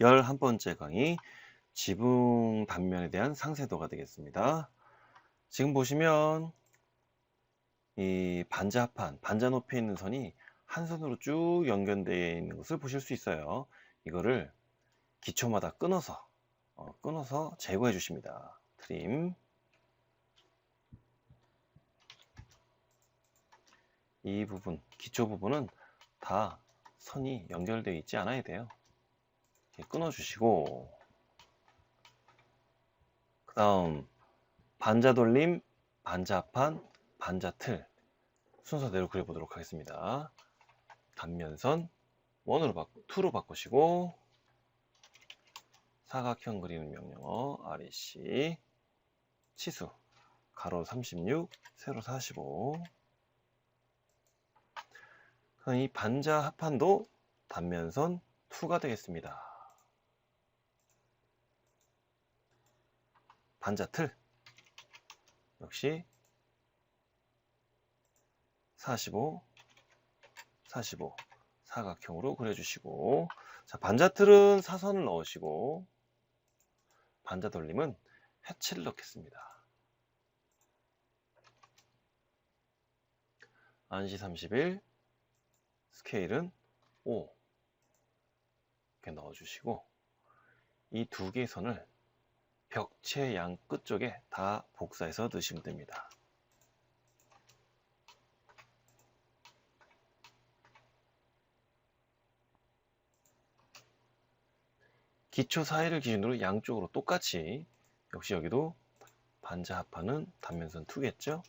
11번째 강의 지붕 단면에 대한 상세도가 되겠습니다. 지금 보시면 이 반자 합판, 반자 높이에 있는 선이 한 선으로 쭉 연결되어 있는 것을 보실 수 있어요. 이거를 기초마다 끊어서 어, 끊어서 제거해 주십니다. 트림 이 부분, 기초 부분은 다 선이 연결되어 있지 않아야 돼요. 이렇게 끊어 주시고 그 다음 반자 돌림, 반자 합판, 반자 틀 순서대로 그려보도록 하겠습니다. 단면선 원으로 바꾸, 2로 바꾸시고 사각형 그리는 명령어 REC 치수 가로 36 세로 45 그럼 이 반자 합판도 단면선 2가 되겠습니다. 반자 틀. 역시 45 45 사각형으로 그려주시고. 자 반자 틀은 사선을 넣으시고 반자 돌림은 해치를 넣겠습니다. 안시 31 스케일은 5 이렇게 넣어주시고 이 두 개의 선을 벽체 양 끝쪽에 다 복사해서 넣으시면 됩니다. 기초 사이를 기준으로 양쪽으로 똑같이 역시 여기도 반자 합판은 단면선 2겠죠?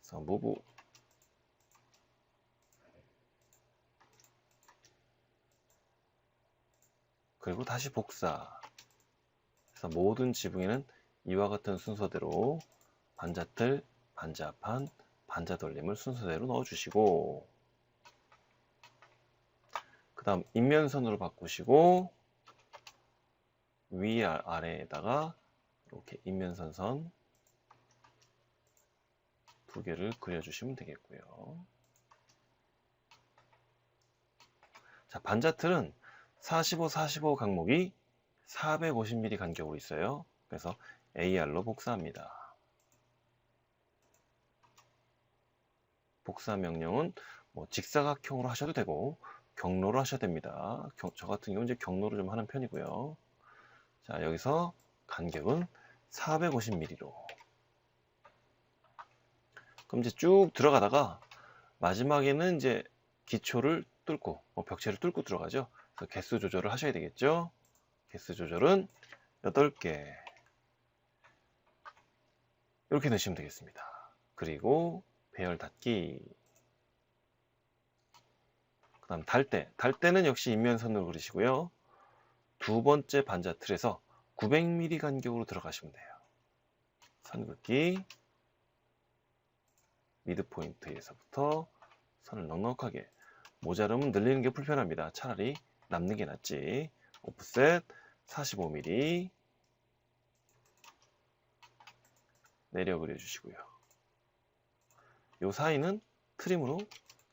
그래서 무브 그리고 다시 복사 그래서 모든 지붕에는 이와 같은 순서대로 반자틀, 반자판, 반자돌림을 순서대로 넣어주시고 그 다음 인면선으로 바꾸시고 위 아래에다가 이렇게 인면선선 두 개를 그려주시면 되겠고요. 자, 반자틀은 45, 45 각목이 450mm 간격으로 있어요. 그래서 AR로 복사합니다. 복사 명령은 뭐 직사각형으로 하셔도 되고 경로로 하셔도 됩니다. 경, 저 같은 경우는 이제 경로로 좀 하는 편이고요. 자, 여기서 간격은 450mm로. 그럼 이제 쭉 들어가다가 마지막에는 이제 기초를 뚫고 뭐 벽체를 뚫고 들어가죠. 그래서 개수 조절을 하셔야 되겠죠. 개수 조절은 8개 이렇게 넣으시면 되겠습니다. 그리고 배열 닫기 그 다음 달대 달대는 역시 인면선으로 그리시고요. 두 번째 반자 틀에서 900mm 간격으로 들어가시면 돼요. 선 긋기 미드 포인트에서부터 선을 넉넉하게 모자르면 늘리는 게 불편합니다. 차라리 남는 게 낫지. 오프셋 45mm 내려 그려주시고요. 이 사이는 트림으로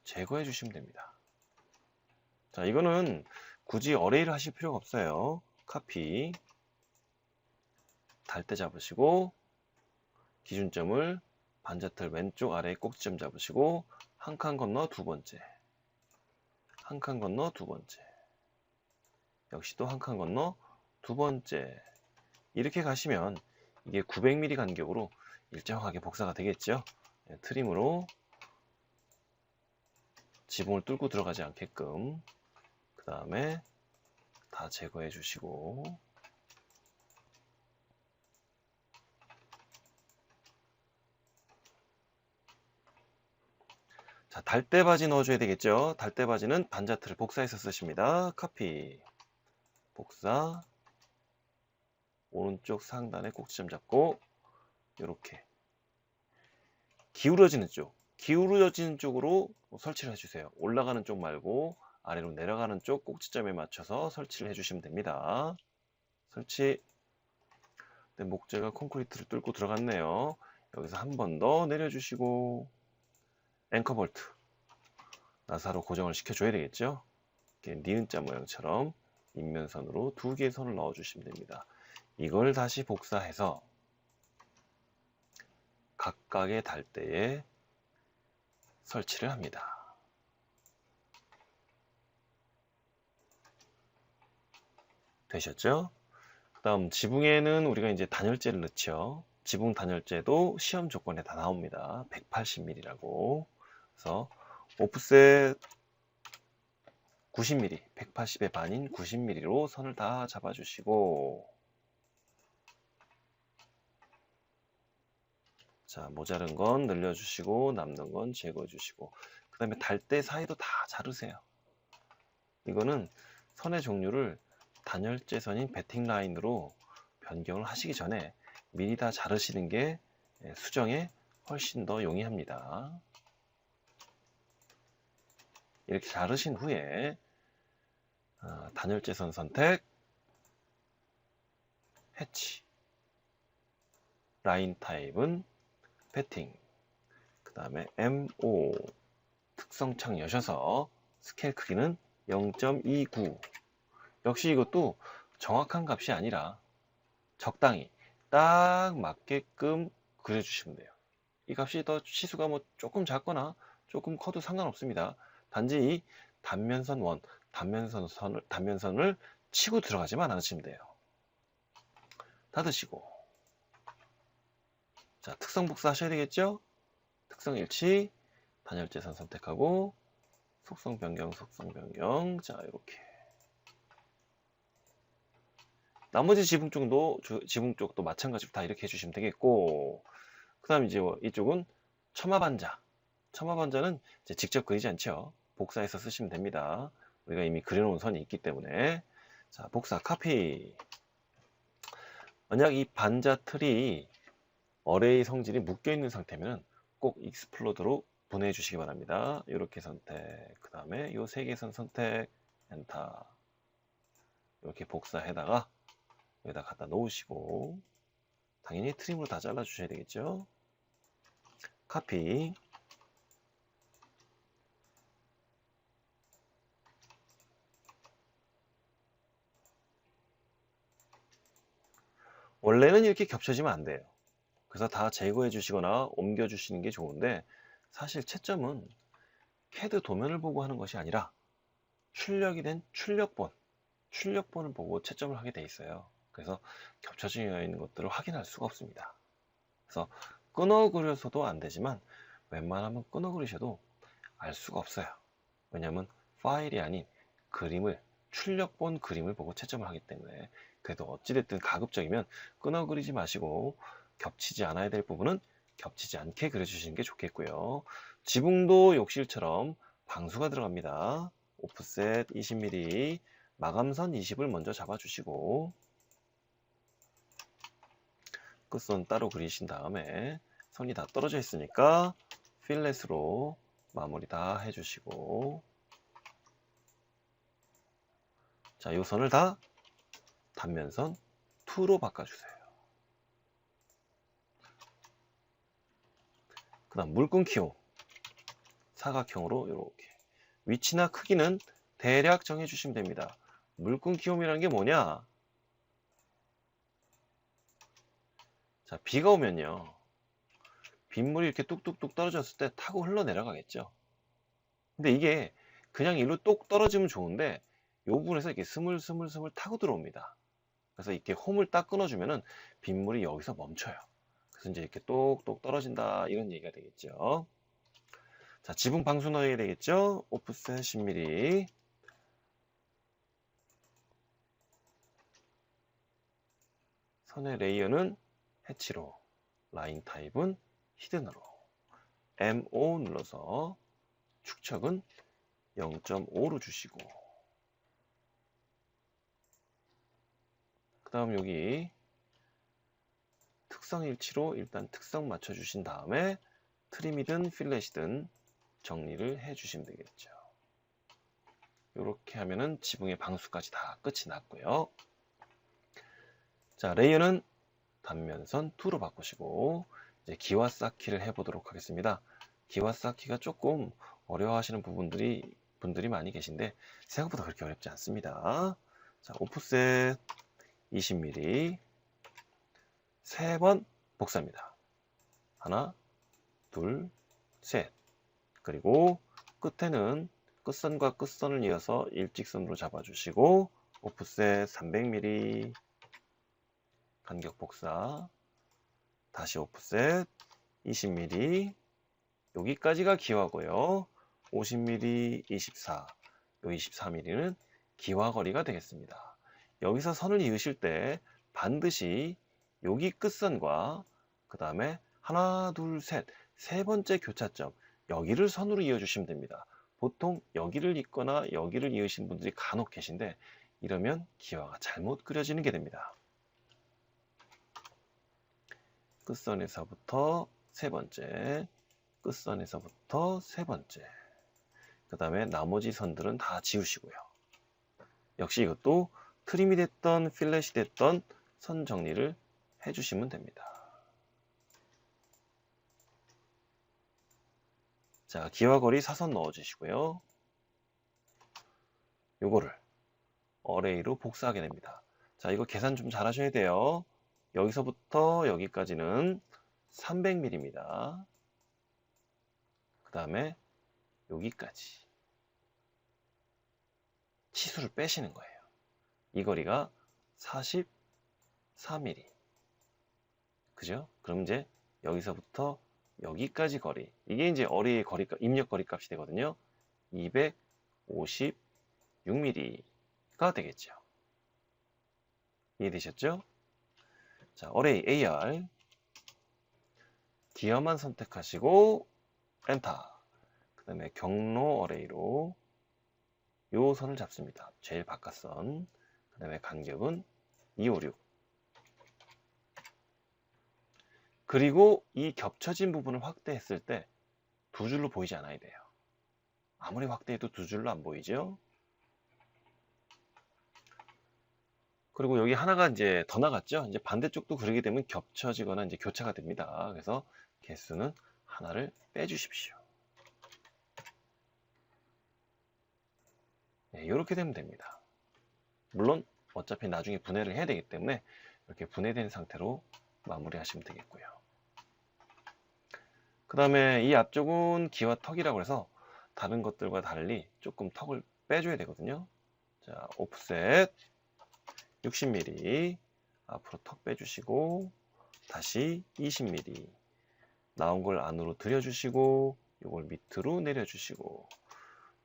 제거해 주시면 됩니다. 자, 이거는 굳이 어레이를 하실 필요가 없어요. 카피 달대 잡으시고 기준점을 반자틀 왼쪽 아래 꼭지점 잡으시고 한 칸 건너 두 번째 한 칸 건너 두 번째 역시 또 한 칸 건너 두 번째. 이렇게 가시면 이게 900mm 간격으로 일정하게 복사가 되겠죠? 네, 트림으로 지붕을 뚫고 들어가지 않게끔 그 다음에 다 제거해 주시고. 자 달대바지 넣어줘야 되겠죠? 달대바지는 반자틀을 복사해서 쓰십니다. 카피 복사. 오른쪽 상단에 꼭지점 잡고 이렇게. 기울어지는 쪽. 기울어지는 쪽으로 설치를 해주세요. 올라가는 쪽 말고 아래로 내려가는 쪽 꼭지점에 맞춰서 설치를 해주시면 됩니다. 설치. 네, 목재가 콘크리트를 뚫고 들어갔네요. 여기서 한 번 더 내려주시고 앵커 볼트. 나사로 고정을 시켜줘야 되겠죠? 니은자 모양처럼 인면선으로 두 개의 선을 넣어 주시면 됩니다. 이걸 다시 복사해서 각각의 달대에 설치를 합니다. 되셨죠? 그 다음 지붕에는 우리가 이제 단열재를 넣죠. 지붕 단열재도 시험 조건에 다 나옵니다. 180mm라고. 그래서 오프셋 90mm, 180의 반인 90mm로 선을 다 잡아주시고 자 모자른 건 늘려주시고 남는 건 제거해주시고 그 다음에 달대 사이도 다 자르세요. 이거는 선의 종류를 단열재선인 베팅 라인으로 변경을 하시기 전에 미리 다 자르시는 게 예, 수정에 훨씬 더 용이합니다. 이렇게 자르신 후에 어, 단열재선 선택, 해치, 라인 타입은 패팅, 그 다음에 MO 특성창 여셔서 스케일 크기는 0.29 역시 이것도 정확한 값이 아니라 적당히 딱 맞게끔 그려주시면 돼요. 이 값이 더 치수가 뭐 조금 작거나 조금 커도 상관없습니다. 단지 이 단면선 원, 단면선 선을, 단면선을 치고 들어가지만 않으시면 돼요. 닫으시고. 자, 특성 복사 하셔야 되겠죠? 특성 일치, 단열재선 선택하고, 속성 변경, 속성 변경. 자, 이렇게. 나머지 지붕 쪽도, 지붕 쪽도 마찬가지로 다 이렇게 해주시면 되겠고, 그 다음 이제 뭐 이쪽은 첨화반자. 첨화반자는 직접 그리지 않죠. 복사해서 쓰시면 됩니다. 우리가 이미 그려놓은 선이 있기 때문에. 자, 복사, 카피. 만약 이 반자 틀이 어레이 성질이 묶여 있는 상태면 꼭 익스플로드로 보내주시기 주시기 바랍니다. 이렇게 선택, 그 다음에 이 세 개선 선택, 엔터. 이렇게 복사해다가 여기다 갖다 놓으시고 당연히 트림으로 다 잘라 주셔야 되겠죠 카피 원래는 이렇게 겹쳐지면 안 돼요 그래서 다 제거해 주시거나 옮겨 주시는 게 좋은데 사실 채점은 캐드 도면을 보고 하는 것이 아니라 출력이 된 출력본 출력본을 보고 채점을 하게 돼 있어요 그래서 겹쳐져 있는 것들을 확인할 수가 없습니다. 그래서 끊어 그려서도 안 되지만 웬만하면 끊어 그리셔도 알 수가 없어요. 왜냐하면 파일이 아닌 그림을 출력본 그림을 보고 채점을 하기 때문에 그래도 어찌됐든 가급적이면 끊어 그리지 마시고 겹치지 않아야 될 부분은 겹치지 않게 그려주시는 게 좋겠고요. 지붕도 욕실처럼 방수가 들어갑니다. 오프셋 20mm, 마감선 20을 먼저 잡아주시고 끝선 따로 그리신 다음에 선이 다 떨어져 있으니까 필렛으로 마무리 다 해주시고 자, 이 선을 다 단면선 2로 바꿔주세요. 그 다음 물 끊기호 사각형으로 이렇게 위치나 크기는 대략 정해주시면 됩니다. 물 끊기홈이라는 게 뭐냐? 자, 비가 오면요. 빗물이 이렇게 뚝뚝뚝 떨어졌을 때 타고 흘러내려가겠죠. 근데 이게 그냥 일로 똑 떨어지면 좋은데 이 부분에서 이렇게 스물스물스물 타고 들어옵니다. 그래서 이렇게 홈을 딱 끊어주면은 빗물이 여기서 멈춰요. 그래서 이제 이렇게 똑똑 떨어진다 이런 얘기가 되겠죠. 자, 지붕 방수 넣어야 되겠죠. 오프셋 10mm. 선의 레이어는 해치로 라인 타입은 히든으로 MO 눌러서 축척은 0.5로 주시고 그 다음 여기 특성 일치로 일단 특성 맞춰 주신 다음에 트림이든 필렛이든 정리를 해 주시면 되겠죠 이렇게 하면은 지붕의 방수까지 다 끝이 났고요 자 레이어는 단면선 2로 바꾸시고 이제 기와 쌓기를 해보도록 하겠습니다. 기와 쌓기가 조금 어려워하시는 부분들이 분들이 많이 계신데 생각보다 그렇게 어렵지 않습니다. 자, 오프셋 20mm 세 번 복사합니다. 하나, 둘, 셋. 그리고 끝에는 끝선과 끝선을 이어서 일직선으로 잡아주시고 오프셋 300mm 간격 복사. 다시 오프셋 20mm 여기까지가 기화고요. 50mm 24 요 24mm는 기화 거리가 되겠습니다 여기서 선을 이으실 때 반드시 여기 끝선과 그 다음에 하나 둘 셋 세 번째 교차점 여기를 선으로 이어주시면 됩니다 보통 여기를 잇거나 여기를 이으신 분들이 간혹 계신데 이러면 기화가 잘못 그려지는 게 됩니다. 끝선에서부터 세 번째, 끝선에서부터 세 번째, 그 다음에 나머지 선들은 다 지우시고요. 역시 이것도 트림이 됐던 필렛이 됐던 선 정리를 해주시면 됩니다. 자, 기와 거리 사선 넣어주시고요. 요거를 어레이로 복사하게 됩니다. 자, 이거 계산 좀 잘 하셔야 돼요. 여기서부터 여기까지는 300mm입니다. 그 다음에 여기까지 치수를 빼시는 거예요. 이 거리가 44mm. 그죠? 그럼 이제 여기서부터 여기까지 거리. 이게 이제 어리의 거리, 입력 거리 값이 되거든요. 256mm가 되겠죠. 이해되셨죠? 자, 어레이 AR. 기어만 선택하시고, 엔터. 그 다음에 경로 어레이로 요 선을 잡습니다. 제일 바깥선. 그 다음에 간격은 256. 그리고 이 겹쳐진 부분을 확대했을 때 두 줄로 보이지 않아야 돼요. 아무리 확대해도 두 줄로 안 보이죠? 그리고 여기 하나가 이제 더 나갔죠? 이제 반대쪽도 그러게 되면 겹쳐지거나 이제 교차가 됩니다. 그래서 개수는 하나를 빼주십시오. 네, 이렇게 되면 됩니다. 물론 어차피 나중에 분해를 해야 되기 때문에 이렇게 분해된 상태로 마무리 하시면 되겠고요. 그 다음에 이 앞쪽은 기와 턱이라고 해서 다른 것들과 달리 조금 턱을 빼줘야 되거든요. 자, 오프셋 60mm 앞으로 턱 빼주시고 다시 20mm 나온 걸 안으로 들여주시고 이걸 밑으로 내려주시고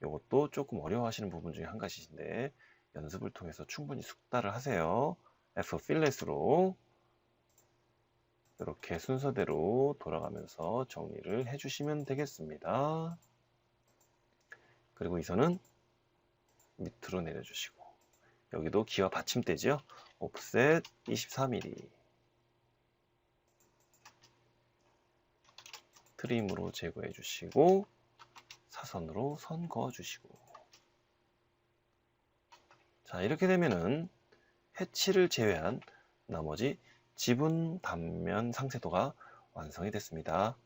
이것도 조금 어려워하시는 부분 중에 한 가지인데 연습을 통해서 충분히 숙달을 하세요. F 필렛으로 이렇게 순서대로 돌아가면서 정리를 해주시면 되겠습니다. 그리고 이 선은 밑으로 내려주시고 여기도 기와 받침대죠. 옵셋 24mm 트림으로 제거해 주시고 사선으로 선 그어 주시고 자 이렇게 되면은 해치를 제외한 나머지 지분 단면 상세도가 완성이 됐습니다.